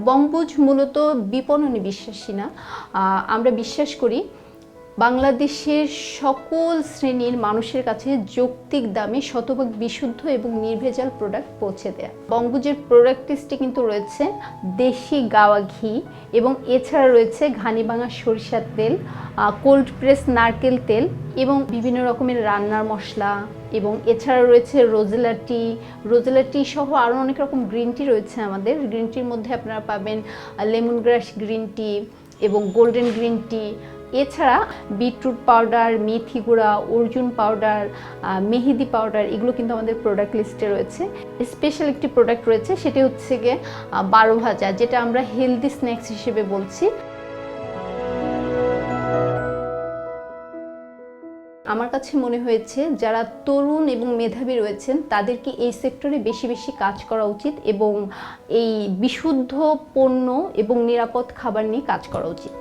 বঙ্গবুজ মূলত বিপণনে বিশ্বাসী না। আমরা বিশ্বাস করি বাংলাদেশের সকল শ্রেণির মানুষের কাছে যৌক্তিক দামে শতভাগ বিশুদ্ধ এবং নির্ভেজাল প্রোডাক্ট পৌঁছে দেয়া। বঙ্গবুজের প্রোডাক্ট লিস্টে কিন্তু রয়েছে দেশি গাওয়া ঘি এবং এছাড়া রয়েছে ঘানিভাঙা সরিষার তেল কোল্ড প্রেস নারকেল তেল এবং বিভিন্ন রকমের রান্নার মশলা এবং এছাড়া রয়েছে রোজেলা টি। রোজেলা টি সহ আরও অনেক রকম গ্রিন টি রয়েছে আমাদের। গ্রিন টির মধ্যে আপনারা পাবেন লেমন গ্রাস গ্রিন টি এবং গোল্ডেন গ্রিন টি এছাড়া বিটরুট পাউডার, মেথি গুঁড়া, অর্জুন পাউডার মেহেদি পাউডার, এগুলো কিন্তু আমাদের প্রোডাক্ট লিস্টে রয়েছে। স্পেশাল একটি প্রোডাক্ট রয়েছে, সেটি হচ্ছে গিয়ে বারো ভাজা, যেটা আমরা হেলদি স্ন্যাক্স হিসেবে বলছি। আমার কাছে মনে হয়েছে, যারা তরুণ এবং মেধাবী রয়েছেন, তাদেরকে এই সেক্টরে বেশি বেশি কাজ করা উচিত এবং এই বিশুদ্ধ পণ্য এবং নিরাপদ খাবার নিয়ে কাজ করা উচিত।